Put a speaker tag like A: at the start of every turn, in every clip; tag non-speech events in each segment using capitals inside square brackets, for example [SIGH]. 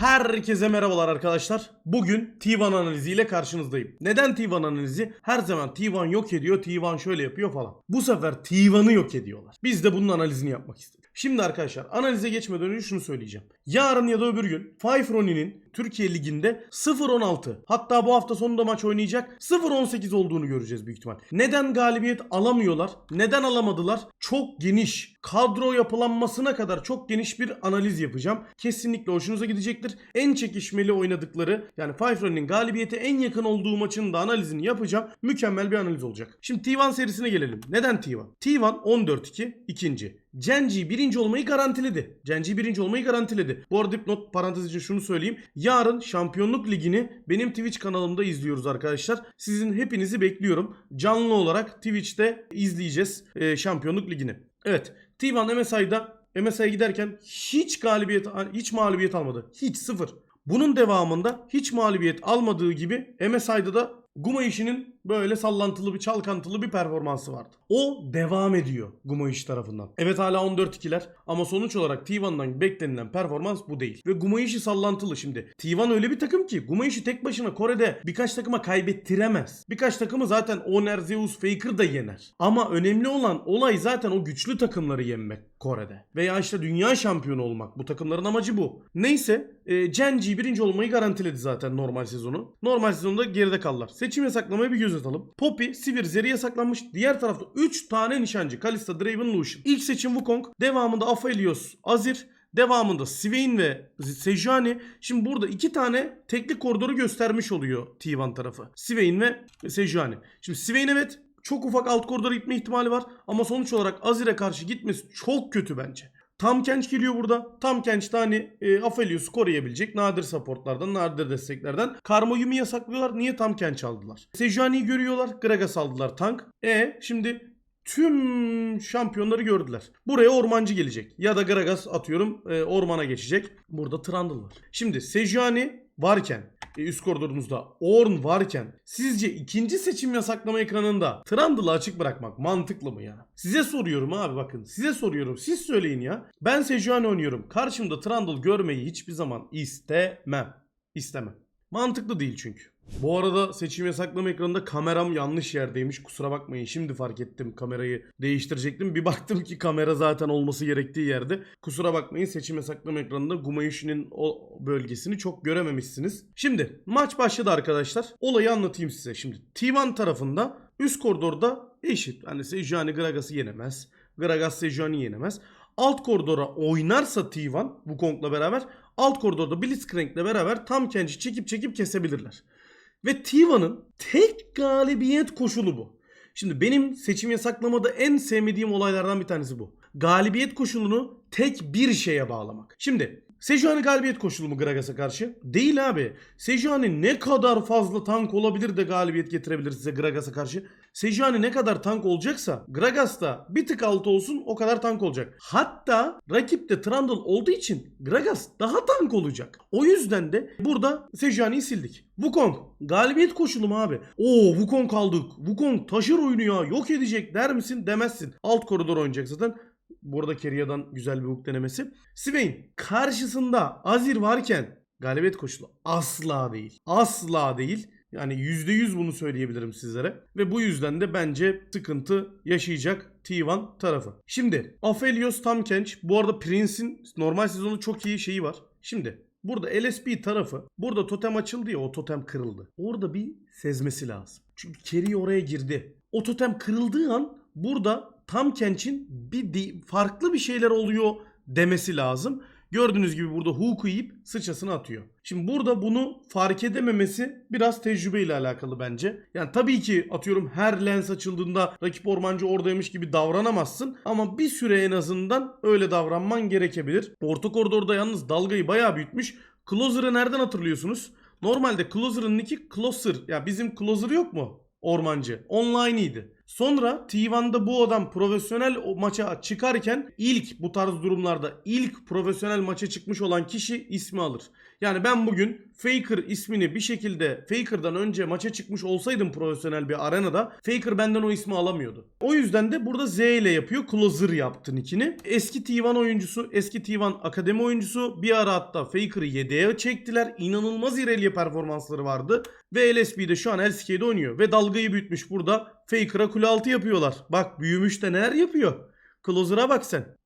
A: Herkese merhabalar arkadaşlar. Bugün T1 analiziyle karşınızdayım. Neden T1 analizi? Her zaman T1 yok ediyor, T1 şöyle yapıyor falan. Bu sefer T1'ı yok ediyorlar. Biz de bunun analizini yapmak istedik. Şimdi arkadaşlar analize geçmeden önce şunu söyleyeceğim. Yarın ya da öbür gün Five Türkiye Ligi'nde 0-16 hatta bu hafta sonunda maç oynayacak 0-18 olduğunu göreceğiz büyük ihtimal. Neden galibiyet alamıyorlar? Neden alamadılar? Çok geniş kadro yapılanmasına kadar çok geniş bir analiz yapacağım. Kesinlikle hoşunuza gidecektir. En çekişmeli oynadıkları yani Five Ronin'in galibiyete en yakın olduğu maçın da analizini yapacağım. Mükemmel bir analiz olacak. Şimdi T1 serisine gelelim. Neden T1? T1 14-2 ikinci. Genji birinci olmayı garantiledi. Genji birinci olmayı garantiledi. Bu arada dipnot parantez için şunu söyleyeyim. Yarın Şampiyonluk Ligi'ni benim Twitch kanalımda izliyoruz arkadaşlar. Sizin hepinizi bekliyorum. Canlı olarak Twitch'te izleyeceğiz e, Şampiyonluk Ligi'ni. Evet. T1 MSI'da MSI'ye giderken hiç galibiyet hiç mağlubiyet almadı. Hiç sıfır. Bunun devamında hiç mağlubiyet almadığı gibi MSI'da da Guma işinin böyle sallantılı bir çalkantılı bir performansı vardı. O devam ediyor Guma iş tarafından. Evet hala 14-2'ler ama sonuç olarak T1'dan beklenilen performans bu değil. Ve Guma işi sallantılı şimdi. T1 öyle bir takım ki Guma işi tek başına Kore'de birkaç takıma kaybettiremez. Birkaç takımı zaten Oner, Zeus, Faker da yener. Ama önemli olan olay zaten o güçlü takımları yenmek Kore'de. Veya işte dünya şampiyonu olmak. Bu takımların amacı bu. Neyse e, Genji birinci olmayı garantiledi zaten normal sezonu. Normal sezonda geride kaldılar. Seçim yasaklamaya bir göz atalım. Poppy, Sivir, Zeri yasaklanmış. Diğer tarafta 3 tane nişancı. Kalista, Draven, Lucian. İlk seçim Wukong. Devamında Aphelios, Azir. Devamında Swain ve Sejuani. Şimdi burada iki tane teknik koridoru göstermiş oluyor T1 tarafı. Swain ve Sejuani. Şimdi Swain evet çok ufak alt koridora gitme ihtimali var. Ama sonuç olarak Azir'e karşı gitmesi çok kötü bence. Tam Kench geliyor burada. Tam Kench de hani e, Aphelios'u koruyabilecek nadir supportlardan, nadir desteklerden. Karma Yumi'yi yasaklıyorlar. Niye Tam Kench aldılar? Sejuani'yi görüyorlar. Gragas aldılar tank. E şimdi tüm şampiyonları gördüler. Buraya ormancı gelecek. Ya da Gragas atıyorum e, ormana geçecek. Burada Trundle var. Şimdi Sejuani varken e, üst koridorunuzda Orn varken sizce ikinci seçim yasaklama ekranında Trundle'ı açık bırakmak mantıklı mı ya? Size soruyorum abi bakın. Size soruyorum. Siz söyleyin ya. Ben Sejuani oynuyorum. Karşımda Trundle görmeyi hiçbir zaman istemem. İstemem. Mantıklı değil çünkü. Bu arada seçim yasaklama ekranında kameram yanlış yerdeymiş. Kusura bakmayın. Şimdi fark ettim kamerayı değiştirecektim. Bir baktım ki kamera zaten olması gerektiği yerde. Kusura bakmayın seçim yasaklama ekranında Gumayushi'nin o bölgesini çok görememişsiniz. Şimdi maç başladı arkadaşlar. Olayı anlatayım size. Şimdi T1 tarafında üst koridorda eşit. Hani Sejuani Gragas'ı yenemez. Gragas Sejuani yenemez. Alt koridora oynarsa T1 Wukong'la beraber alt koridorda Blitzcrank'le beraber tam Kench'i çekip çekip kesebilirler. Ve Tiva'nın tek galibiyet koşulu bu. Şimdi benim seçim yasaklamada en sevmediğim olaylardan bir tanesi bu. Galibiyet koşulunu tek bir şeye bağlamak. Şimdi Sejuani galibiyet koşulu mu Gragas'a karşı? Değil abi. Sejuani ne kadar fazla tank olabilir de galibiyet getirebilir size Gragas'a karşı? Sejuani ne kadar tank olacaksa Gragas da bir tık altı olsun o kadar tank olacak. Hatta rakipte Trundle olduğu için Gragas daha tank olacak. O yüzden de burada Sejuani'yi sildik. Wukong galibiyet koşulu mu abi? Oo Wukong kaldık. Wukong taşır oyunu ya yok edecek der misin demezsin. Alt koridor oynayacak zaten. Burada Keria'dan güzel bir hook denemesi. Swain karşısında Azir varken galibiyet koşulu asla değil. Asla değil. Yani %100 bunu söyleyebilirim sizlere. Ve bu yüzden de bence sıkıntı yaşayacak T1 tarafı. Şimdi Aphelios tam Kench. Bu arada Prince'in normal sezonu çok iyi şeyi var. Şimdi burada LSP tarafı burada totem açıldı ya o totem kırıldı. Orada bir sezmesi lazım. Çünkü Kerry oraya girdi. O totem kırıldığı an burada tam Kench'in bir farklı bir şeyler oluyor demesi lazım. Gördüğünüz gibi burada hook'u yiyip sıçrasını atıyor. Şimdi burada bunu fark edememesi biraz tecrübeyle alakalı bence. Yani tabii ki atıyorum her lens açıldığında rakip ormancı oradaymış gibi davranamazsın. Ama bir süre en azından öyle davranman gerekebilir. Orta koridorda yalnız dalgayı bayağı büyütmüş. Closer'ı nereden hatırlıyorsunuz? Normalde Closer'ın nicki Closer. Ya bizim Closer yok mu? Ormancı. Online'iydi. Sonra T1'da bu adam profesyonel o maça çıkarken ilk bu tarz durumlarda ilk profesyonel maça çıkmış olan kişi ismi alır. Yani ben bugün Faker ismini bir şekilde Faker'dan önce maça çıkmış olsaydım profesyonel bir arenada Faker benden o ismi alamıyordu. O yüzden de burada Z ile yapıyor. Closer yaptı nickini. Eski T1 oyuncusu, eski T1 akademi oyuncusu bir ara hatta Faker'ı yedeğe çektiler. İnanılmaz İrelia performansları vardı. Ve LSP'de şu an LCK'de oynuyor. Ve dalgayı büyütmüş burada. Faker'a kule altı yapıyorlar. Bak büyümüş de neler yapıyor. Closer'a bak sen.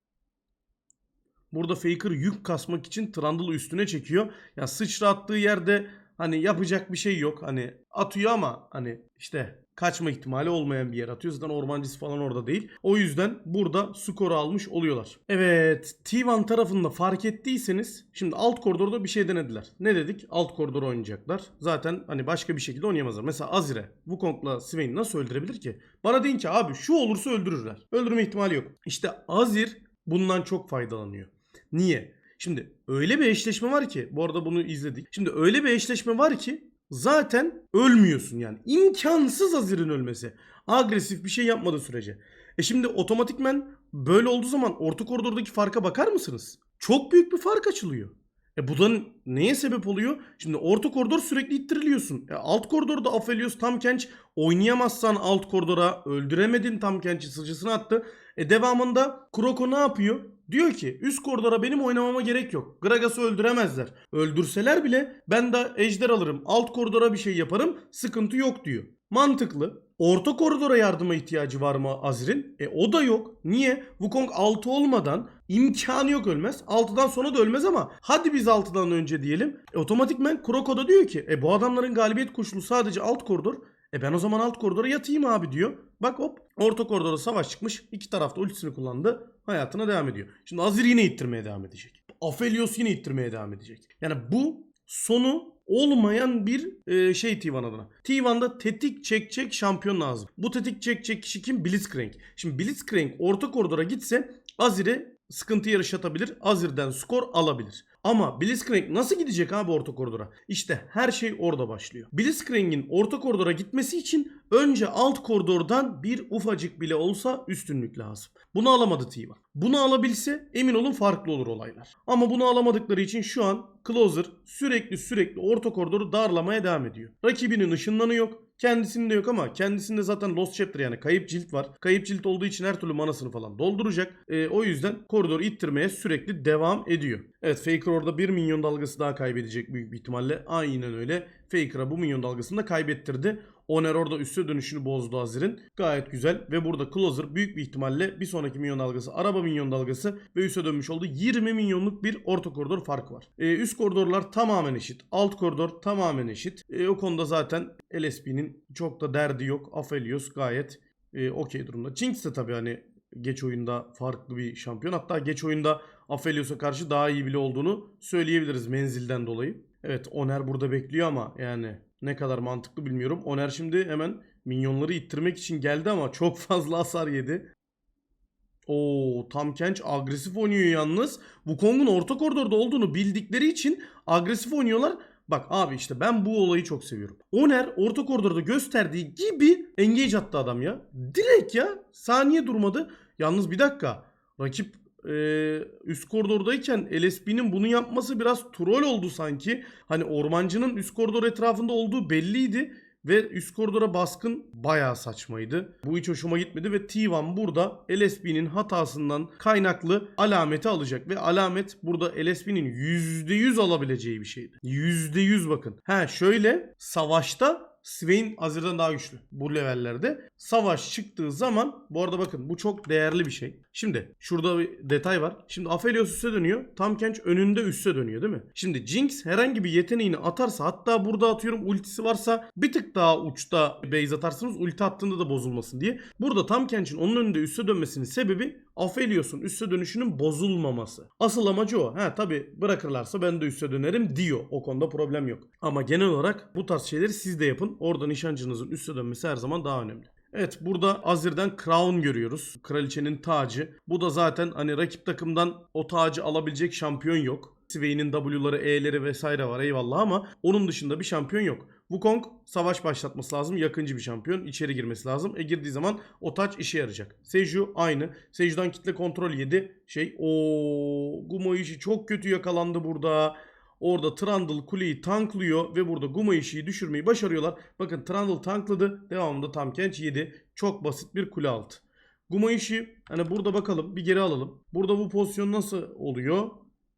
A: Burada Faker yük kasmak için Trundle'ı üstüne çekiyor. Ya sıçra attığı yerde hani yapacak bir şey yok. Hani atıyor ama hani işte kaçma ihtimali olmayan bir yer atıyor. Zaten ormancısı falan orada değil. O yüzden burada skoru almış oluyorlar. Evet T1 tarafında fark ettiyseniz şimdi alt koridorda bir şey denediler. Ne dedik? Alt koridor oynayacaklar. Zaten hani başka bir şekilde oynayamazlar. Mesela Azire Wukong'la Swain'i nasıl öldürebilir ki? Bana deyin ki abi şu olursa öldürürler. Öldürme ihtimali yok. İşte Azir bundan çok faydalanıyor. Niye? Şimdi öyle bir eşleşme var ki bu arada bunu izledik. Şimdi öyle bir eşleşme var ki zaten ölmüyorsun yani. İmkansız Azir'in ölmesi. Agresif bir şey yapmadığı sürece. E şimdi otomatikmen böyle olduğu zaman orta koridordaki farka bakar mısınız? Çok büyük bir fark açılıyor. E bu da neye sebep oluyor? Şimdi orta koridor sürekli ittiriliyorsun. E alt koridorda Aphelios tam kenç oynayamazsan alt koridora öldüremedin tam kençi sıçrasını attı. E devamında Kroko ne yapıyor? Diyor ki üst koridora benim oynamama gerek yok. Gragas'ı öldüremezler. Öldürseler bile ben de ejder alırım. Alt koridora bir şey yaparım. Sıkıntı yok diyor. Mantıklı. Orta koridora yardıma ihtiyacı var mı Azir'in? E o da yok. Niye? Wukong 6 olmadan imkanı yok ölmez. 6'dan sonra da ölmez ama hadi biz 6'dan önce diyelim. E, otomatikmen Kroko da diyor ki e bu adamların galibiyet koşulu sadece alt koridor. E ben o zaman alt koridora yatayım abi diyor. Bak hop orta koridora savaş çıkmış. İki tarafta ultisini kullandı. Hayatına devam ediyor. Şimdi Azir yine ittirmeye devam edecek. Aphelios yine ittirmeye devam edecek. Yani bu sonu olmayan bir e, şey T1 adına. T1'da tetik çekecek şampiyon lazım. Bu tetik çekecek kişi kim? Blitzcrank. Şimdi Blitzcrank orta koridora gitse Azir'e sıkıntı yaşatabilir. Azir'den skor alabilir. Ama Blitzcrank nasıl gidecek abi orta koridora? İşte her şey orada başlıyor. Blitzcrank'in orta koridora gitmesi için önce alt koridordan bir ufacık bile olsa üstünlük lazım. Bunu alamadı T1. Bunu alabilse emin olun farklı olur olaylar. Ama bunu alamadıkları için şu an Closer sürekli sürekli orta koridoru darlamaya devam ediyor. Rakibinin ışınlanı yok. Kendisinde yok ama kendisinde zaten Lost Chapter yani kayıp cilt var. Kayıp cilt olduğu için her türlü manasını falan dolduracak. E, o yüzden koridoru ittirmeye sürekli devam ediyor. Evet Faker orada 1 milyon dalgası daha kaybedecek büyük bir ihtimalle. Aynen öyle. Faker'a bu milyon dalgasını da kaybettirdi. Oner orada üste dönüşünü bozdu Azir'in. Gayet güzel ve burada Closer büyük bir ihtimalle bir sonraki milyon dalgası araba milyon dalgası ve üste dönmüş oldu. 20 milyonluk bir orta koridor farkı var. Ee, üst koridorlar tamamen eşit. Alt koridor tamamen eşit. Ee, o konuda zaten LSP'nin çok da derdi yok. Aphelios gayet e, okey durumda. Jinx de tabii hani geç oyunda farklı bir şampiyon. Hatta geç oyunda Aphelios'a karşı daha iyi bile olduğunu söyleyebiliriz menzilden dolayı. Evet Oner burada bekliyor ama yani ne kadar mantıklı bilmiyorum. Oner şimdi hemen minyonları ittirmek için geldi ama çok [LAUGHS] fazla hasar yedi. Oo tam Kench agresif oynuyor yalnız. Wukong'un orta koridorda olduğunu bildikleri için agresif oynuyorlar. Bak abi işte ben bu olayı çok seviyorum. Oner orta koridorda gösterdiği gibi engage attı adam ya. Direkt ya. Saniye durmadı. Yalnız bir dakika. Rakip e, üst koridordayken LSP'nin bunu yapması biraz troll oldu sanki. Hani ormancının üst koridor etrafında olduğu belliydi. Ve üst koridora baskın bayağı saçmaydı. Bu hiç hoşuma gitmedi ve T1 burada LSP'nin hatasından kaynaklı alameti alacak. Ve alamet burada LSP'nin %100 alabileceği bir şeydi. %100 bakın. Ha şöyle savaşta Swain Azir'den daha güçlü bu levellerde. Savaş çıktığı zaman bu arada bakın bu çok değerli bir şey. Şimdi şurada bir detay var. Şimdi Aphelios üste dönüyor. Tam Kench önünde üste dönüyor değil mi? Şimdi Jinx herhangi bir yeteneğini atarsa hatta burada atıyorum ultisi varsa bir tık daha uçta base atarsınız ulti attığında da bozulmasın diye. Burada Tam Kench'in onun önünde üste dönmesinin sebebi Aphelios'un üste dönüşünün bozulmaması. Asıl amacı o. Ha tabi bırakırlarsa ben de üste dönerim diyor. O konuda problem yok. Ama genel olarak bu tarz şeyleri siz de yapın. Orada nişancınızın üste dönmesi her zaman daha önemli. Evet burada Azir'den Crown görüyoruz. Kraliçenin tacı. Bu da zaten hani rakip takımdan o tacı alabilecek şampiyon yok. Swain'in W'ları, E'leri vesaire var eyvallah ama onun dışında bir şampiyon yok. Wukong savaş başlatması lazım. Yakıncı bir şampiyon. içeri girmesi lazım. E girdiği zaman o taç işe yarayacak. Seju aynı. Seju'dan kitle kontrol yedi. Şey o Gumoishi çok kötü yakalandı burada. Orada Trundle kuleyi tanklıyor ve burada Gumoishi'yi düşürmeyi başarıyorlar. Bakın Trundle tankladı. Devamında Tam Kench yedi. Çok basit bir kule altı. Gumoishi hani burada bakalım bir geri alalım. Burada bu pozisyon nasıl oluyor?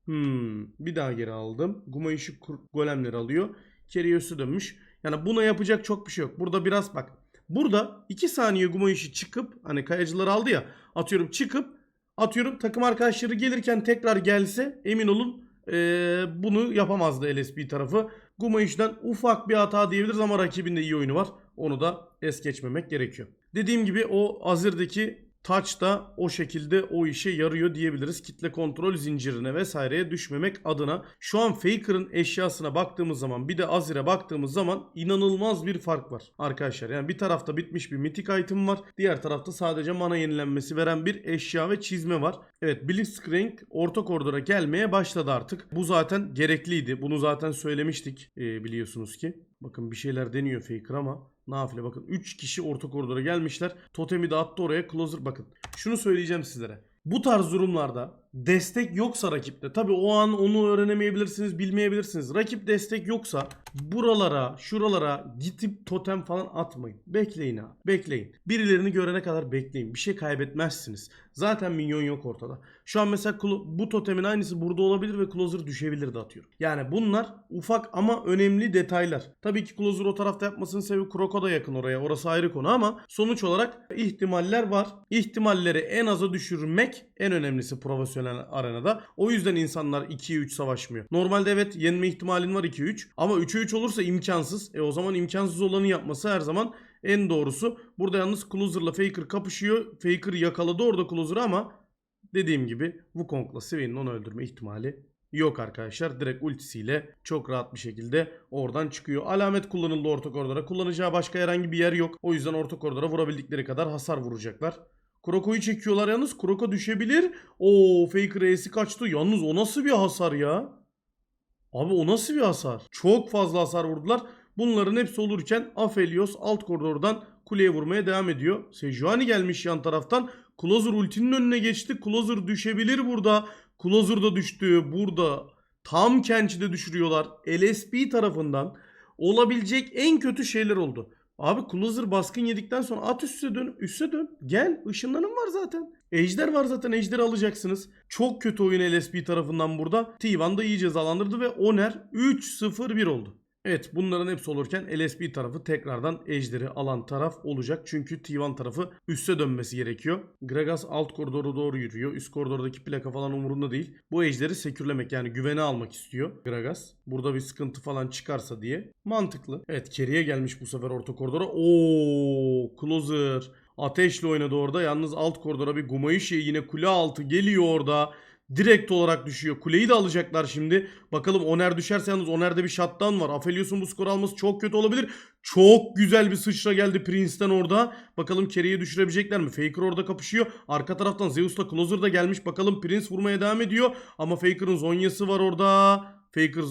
A: Hmm, bir daha geri aldım. Gumoishi kur- golemleri alıyor. Geriye üstü dönmüş. Yani buna yapacak çok bir şey yok. Burada biraz bak. Burada 2 saniye Gumoishi çıkıp hani kayacılar aldı ya. Atıyorum çıkıp atıyorum takım arkadaşları gelirken tekrar gelse emin olun eee, bunu yapamazdı LSB tarafı. Gumoishi'den ufak bir hata diyebiliriz ama rakibinde iyi oyunu var. Onu da es geçmemek gerekiyor. Dediğim gibi o Azir'deki Touch da o şekilde o işe yarıyor diyebiliriz. Kitle kontrol zincirine vesaireye düşmemek adına. Şu an Faker'ın eşyasına baktığımız zaman bir de Azir'e baktığımız zaman inanılmaz bir fark var arkadaşlar. Yani bir tarafta bitmiş bir mythic item var. Diğer tarafta sadece mana yenilenmesi veren bir eşya ve çizme var. Evet Blitzcrank orta koridora gelmeye başladı artık. Bu zaten gerekliydi. Bunu zaten söylemiştik ee, biliyorsunuz ki. Bakın bir şeyler deniyor Faker ama Nafile bakın 3 kişi orta koridora gelmişler. Totemi de attı oraya. Closer bakın. Şunu söyleyeceğim sizlere. Bu tarz durumlarda destek yoksa rakipte tabi o an onu öğrenemeyebilirsiniz bilmeyebilirsiniz. Rakip destek yoksa buralara şuralara gidip totem falan atmayın. Bekleyin abi bekleyin. Birilerini görene kadar bekleyin. Bir şey kaybetmezsiniz. Zaten minyon yok ortada. Şu an mesela bu totemin aynısı burada olabilir ve Closer düşebilir de atıyorum. Yani bunlar ufak ama önemli detaylar. Tabii ki Closer o tarafta yapmasının sebebi Kroko da yakın oraya. Orası ayrı konu ama sonuç olarak ihtimaller var. İhtimalleri en aza düşürmek en önemlisi profesyonel arenada. O yüzden insanlar 2'ye 3 savaşmıyor. Normalde evet yenme ihtimalin var 2'ye 3 ama 3'e 3 olursa imkansız. E o zaman imkansız olanı yapması her zaman en doğrusu. Burada yalnız Closer'la Faker kapışıyor. Faker yakaladı orada Closer'ı ama dediğim gibi Wukong'la Swain'in onu öldürme ihtimali yok arkadaşlar. Direkt ultisiyle çok rahat bir şekilde oradan çıkıyor. Alamet kullanıldı orta koridora. Kullanacağı başka herhangi bir yer yok. O yüzden orta koridora vurabildikleri kadar hasar vuracaklar. Kuroko'yu çekiyorlar yalnız. Kuroko düşebilir. Oo Faker E'si kaçtı. Yalnız o nasıl bir hasar ya? Abi o nasıl bir hasar? Çok fazla hasar vurdular. Bunların hepsi olurken Aphelios alt koridordan kuleye vurmaya devam ediyor. Sejuani gelmiş yan taraftan. Closer ultinin önüne geçti. Closer düşebilir burada. Closer da düştü. Burada tam Kench'i de düşürüyorlar. LSP tarafından olabilecek en kötü şeyler oldu. Abi Closer baskın yedikten sonra at üste dön. Üste dön. Gel. Işınlanım var zaten. Ejder var zaten. Ejder'i alacaksınız. Çok kötü oyun LSP tarafından burada. T1 da iyi cezalandırdı ve Oner 3-0-1 oldu. Evet bunların hepsi olurken LSP tarafı tekrardan Ejder'i alan taraf olacak. Çünkü T1 tarafı üste dönmesi gerekiyor. Gragas alt koridora doğru yürüyor. Üst koridordaki plaka falan umurunda değil. Bu Ejder'i sekürlemek yani güvene almak istiyor Gragas. Burada bir sıkıntı falan çıkarsa diye. Mantıklı. Evet Kerry'e gelmiş bu sefer orta koridora. Oo Closer. Ateşle oynadı orada. Yalnız alt koridora bir Gumayişi yine kule altı geliyor orada. Direkt olarak düşüyor. Kuleyi de alacaklar şimdi. Bakalım Oner düşerse yalnız Oner'de bir shutdown var. Aphelios'un bu skor alması çok kötü olabilir. Çok güzel bir sıçra geldi Prince'ten orada. Bakalım Kerry'i düşürebilecekler mi? Faker orada kapışıyor. Arka taraftan Zeus'la Closer da gelmiş. Bakalım Prince vurmaya devam ediyor. Ama Faker'ın Zonya'sı var orada. Faker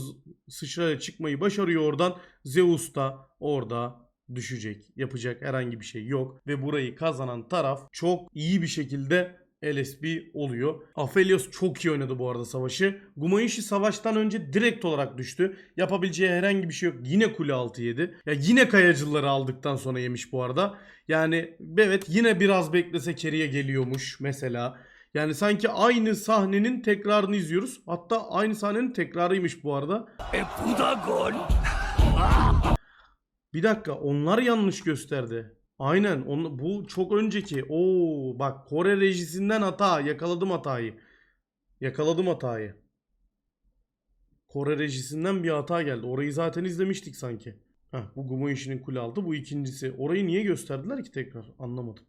A: sıçrayla çıkmayı başarıyor oradan. Zeus da orada düşecek. Yapacak herhangi bir şey yok. Ve burayı kazanan taraf çok iyi bir şekilde LSB oluyor. Aphelios çok iyi oynadı bu arada savaşı. Gumayushi savaştan önce direkt olarak düştü. Yapabileceği herhangi bir şey yok. Yine kule altı yedi. Ya yine kayacıları aldıktan sonra yemiş bu arada. Yani evet yine biraz beklese Kerry'e geliyormuş mesela. Yani sanki aynı sahnenin tekrarını izliyoruz. Hatta aynı sahnenin tekrarıymış bu arada.
B: E bu da gol.
A: Bir dakika onlar yanlış gösterdi. Aynen onu, bu çok önceki. Oo bak Kore rejisinden hata. Yakaladım hatayı. Yakaladım hatayı. Kore rejisinden bir hata geldi. Orayı zaten izlemiştik sanki. Heh, bu Gumo işinin kule altı. Bu ikincisi. Orayı niye gösterdiler ki tekrar? Anlamadım.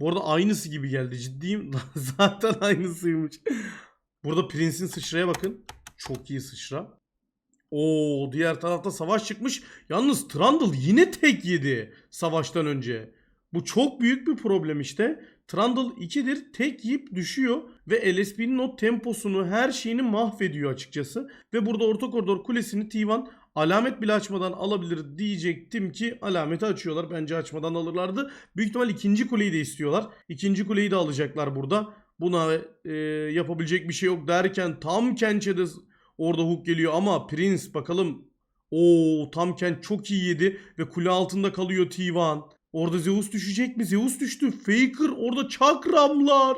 A: Bu arada aynısı gibi geldi. Ciddiyim. [LAUGHS] zaten aynısıymış. Burada Prince'in sıçraya bakın. Çok iyi sıçra. Oo diğer tarafta savaş çıkmış. Yalnız Trundle yine tek yedi savaştan önce. Bu çok büyük bir problem işte. Trundle 2'dir tek yiyip düşüyor ve LSP'nin o temposunu her şeyini mahvediyor açıkçası. Ve burada orta koridor kulesini T1 alamet bile açmadan alabilir diyecektim ki alameti açıyorlar. Bence açmadan alırlardı. Büyük ihtimal ikinci kuleyi de istiyorlar. İkinci kuleyi de alacaklar burada. Buna e, yapabilecek bir şey yok derken tam Kenç'e de orada hook geliyor ama Prince bakalım. Oo tam Kenç çok iyi yedi ve kule altında kalıyor T1. Orada Zeus düşecek mi? Zeus düştü. Faker orada çakramlar.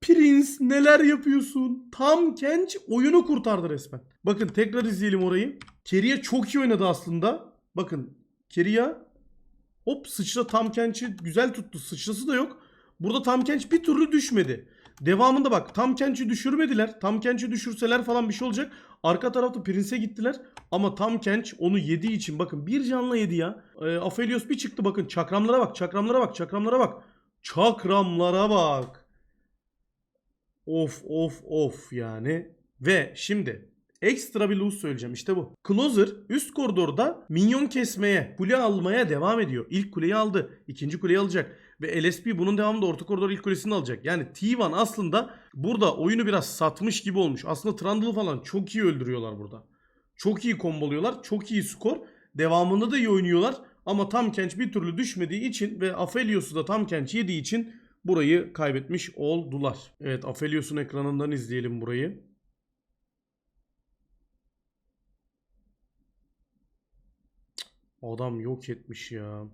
A: Prince neler yapıyorsun? Tam Kenç oyunu kurtardı resmen. Bakın tekrar izleyelim orayı. Keria çok iyi oynadı aslında. Bakın Keria hop sıçra tam Kenç'i güzel tuttu. Sıçrası da yok. Burada tam Kenç bir türlü düşmedi. Devamında bak tam Kenç'i düşürmediler. Tam Kenç'i düşürseler falan bir şey olacak. Arka tarafta Prince'e gittiler. Ama tam Kenç onu yediği için bakın bir canla yedi ya. E, Aphelios bir çıktı bakın. Çakramlara bak. Çakramlara bak. Çakramlara bak. Çakramlara bak. Of of of yani. Ve şimdi ekstra bir loot söyleyeceğim işte bu. Closer üst koridorda minyon kesmeye, kule almaya devam ediyor. İlk kuleyi aldı. ikinci kuleyi alacak. Ve LSP bunun devamında orta koridor ilk kulesini alacak. Yani T1 aslında burada oyunu biraz satmış gibi olmuş. Aslında Trundle falan çok iyi öldürüyorlar burada. Çok iyi komboluyorlar. Çok iyi skor. Devamında da iyi oynuyorlar. Ama tam Kench bir türlü düşmediği için ve Aphelios'u da tam Kench yediği için burayı kaybetmiş oldular. Evet Aphelios'un ekranından izleyelim burayı. Adam yok etmiş ya.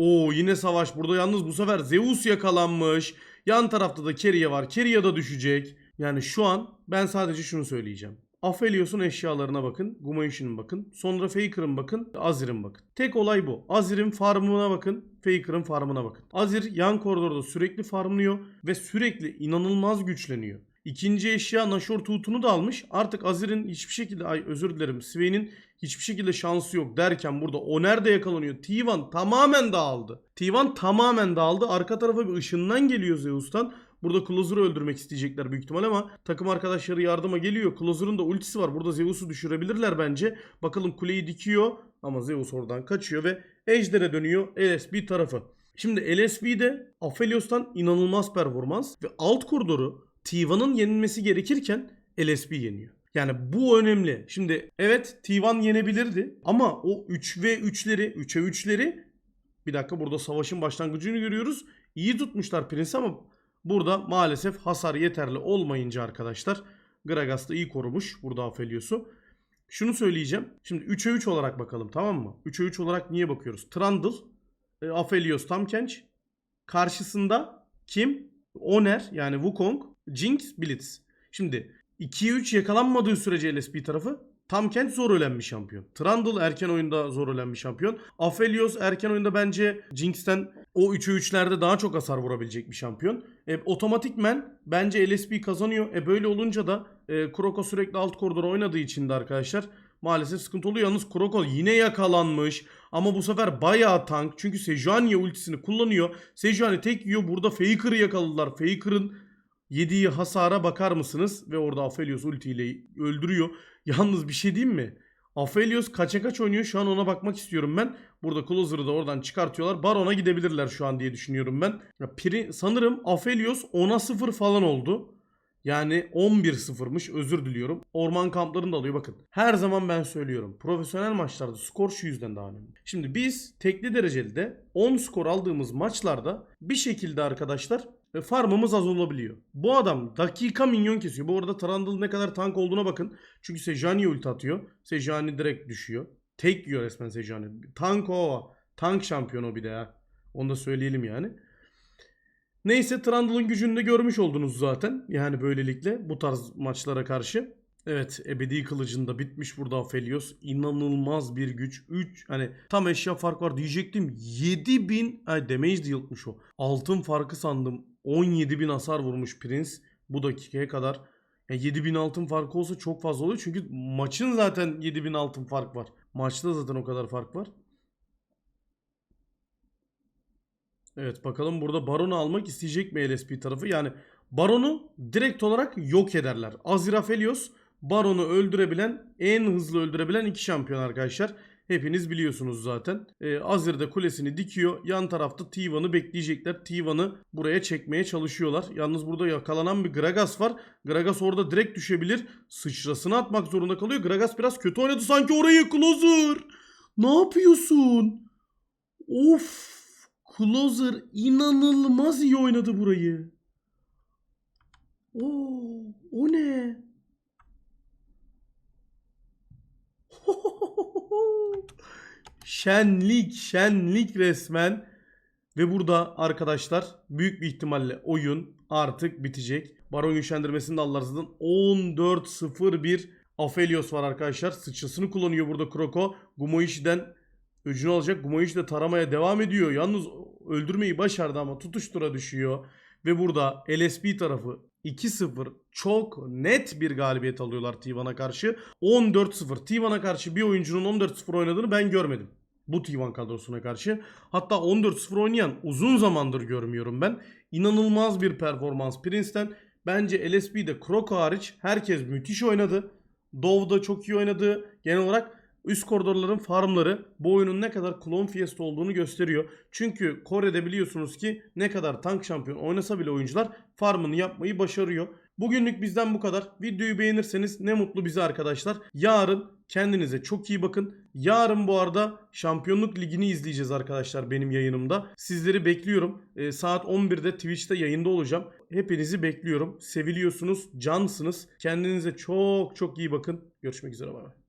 A: Oo yine savaş. Burada yalnız bu sefer Zeus yakalanmış. Yan tarafta da Keria var. Keria da düşecek. Yani şu an ben sadece şunu söyleyeceğim. Aphelios'un eşyalarına bakın. Gumayushi'nin bakın. Sonra Faker'ın bakın. Azir'in bakın. Tek olay bu. Azir'in farmına bakın. Faker'ın farmına bakın. Azir yan koridorda sürekli farmlıyor ve sürekli inanılmaz güçleniyor. İkinci eşya Nashor Tutunu da almış. Artık Azir'in hiçbir şekilde ay özür dilerim Swain'in hiçbir şekilde şansı yok derken burada o nerede yakalanıyor? T1 tamamen dağıldı. T1 tamamen dağıldı. Arka tarafa bir ışından geliyor Zeus'tan. Burada Closer'ı öldürmek isteyecekler büyük ihtimal ama takım arkadaşları yardıma geliyor. Closer'ın da ultisi var. Burada Zeus'u düşürebilirler bence. Bakalım kuleyi dikiyor ama Zeus oradan kaçıyor ve Ejder'e dönüyor LSB tarafı. Şimdi LSB'de Aphelios'tan inanılmaz performans ve alt koridoru T1'ın yenilmesi gerekirken LSB yeniyor. Yani bu önemli. Şimdi evet T1 yenebilirdi ama o 3 ve 3'leri 3'e 3'leri bir dakika burada savaşın başlangıcını görüyoruz. İyi tutmuşlar Prince ama burada maalesef hasar yeterli olmayınca arkadaşlar Gragas da iyi korumuş burada Aphelios'u. Şunu söyleyeceğim. Şimdi 3'e 3 olarak bakalım tamam mı? 3'e 3 olarak niye bakıyoruz? Trundle, e, Aphelios, Tamkench. Karşısında kim? Oner yani Wukong, Jinx, Blitz. Şimdi 2'ye 3 yakalanmadığı sürece LSP tarafı Tam Kent zor ölen bir şampiyon. Trundle erken oyunda zor ölen bir şampiyon. Aphelios erken oyunda bence Jinx'ten o 3'e 3'lerde daha çok hasar vurabilecek bir şampiyon. E, otomatikmen bence LSP kazanıyor. E, böyle olunca da e, Kuroko sürekli alt koridor oynadığı için de arkadaşlar maalesef sıkıntı oluyor. Yalnız Kuroko yine yakalanmış. Ama bu sefer bayağı tank. Çünkü Sejuani ultisini kullanıyor. Sejuani tek yiyor. Burada Faker'ı yakaladılar. Faker'ın yediği hasara bakar mısınız? Ve orada Aphelios ultiyle öldürüyor. Yalnız bir şey diyeyim mi? Aphelios kaça kaç oynuyor şu an ona bakmak istiyorum ben. Burada Closer'ı da oradan çıkartıyorlar. Baron'a gidebilirler şu an diye düşünüyorum ben. Ya Piri, sanırım Aphelios 10'a 0 falan oldu. Yani 11-0'mış özür diliyorum. Orman kamplarını da alıyor bakın. Her zaman ben söylüyorum. Profesyonel maçlarda skor şu yüzden daha önemli. Şimdi biz tekli dereceli de 10 skor aldığımız maçlarda bir şekilde arkadaşlar e, farmımız az olabiliyor. Bu adam dakika minyon kesiyor. Bu arada Trundle ne kadar tank olduğuna bakın. Çünkü Sejani ulti atıyor. Sejani direkt düşüyor. Tek yiyor resmen Sejani. Tank o. Tank şampiyonu bir de ya. Onu da söyleyelim yani. Neyse Trundle'ın gücünü de görmüş oldunuz zaten. Yani böylelikle bu tarz maçlara karşı. Evet ebedi kılıcında bitmiş burada Aphelios. İnanılmaz bir güç. 3 hani tam eşya fark var diyecektim. 7000 ay damage dealtmış o. Altın farkı sandım. 17.000 hasar vurmuş Prince bu dakikaya kadar. Yani 7000 altın farkı olsa çok fazla oluyor. Çünkü maçın zaten 7000 altın fark var. Maçta zaten o kadar fark var. Evet bakalım burada Baron'u almak isteyecek mi LSP tarafı? Yani Baron'u direkt olarak yok ederler. Aziraphelios Baron'u öldürebilen, en hızlı öldürebilen iki şampiyon arkadaşlar. Hepiniz biliyorsunuz zaten. Ee, Azir'de kulesini dikiyor. Yan tarafta T1'ı bekleyecekler. T1'ı buraya çekmeye çalışıyorlar. Yalnız burada yakalanan bir Gragas var. Gragas orada direkt düşebilir. Sıçrasını atmak zorunda kalıyor. Gragas biraz kötü oynadı sanki orayı. Closer. Ne yapıyorsun? Of. Closer inanılmaz iyi oynadı burayı. Oo, o ne? Şenlik, şenlik resmen. Ve burada arkadaşlar büyük bir ihtimalle oyun artık bitecek. Baron güçlendirmesini de zaten. 14-0-1 Aphelios var arkadaşlar. Sıçrasını kullanıyor burada Kroko. Gumoishi'den öcünü alacak. Gumoishi de taramaya devam ediyor. Yalnız öldürmeyi başardı ama tutuştura düşüyor. Ve burada LSP tarafı 2-0 çok net bir galibiyet alıyorlar T1'a karşı. 14-0. T1'a karşı bir oyuncunun 14-0 oynadığını ben görmedim. Bu T1 kadrosuna karşı. Hatta 14-0 oynayan uzun zamandır görmüyorum ben. İnanılmaz bir performans Prince'ten. Bence LSP'de Kroko hariç herkes müthiş oynadı. Dove da çok iyi oynadı. Genel olarak üst koridorların farmları bu oyunun ne kadar klon fiesta olduğunu gösteriyor. Çünkü Kore'de biliyorsunuz ki ne kadar tank şampiyon oynasa bile oyuncular farmını yapmayı başarıyor. Bugünlük bizden bu kadar. Videoyu beğenirseniz ne mutlu bize arkadaşlar. Yarın kendinize çok iyi bakın. Yarın bu arada Şampiyonluk Ligi'ni izleyeceğiz arkadaşlar benim yayınımda. Sizleri bekliyorum. Ee, saat 11'de Twitch'te yayında olacağım. Hepinizi bekliyorum. Seviliyorsunuz, cansınız. Kendinize çok çok iyi bakın. Görüşmek üzere. Bye.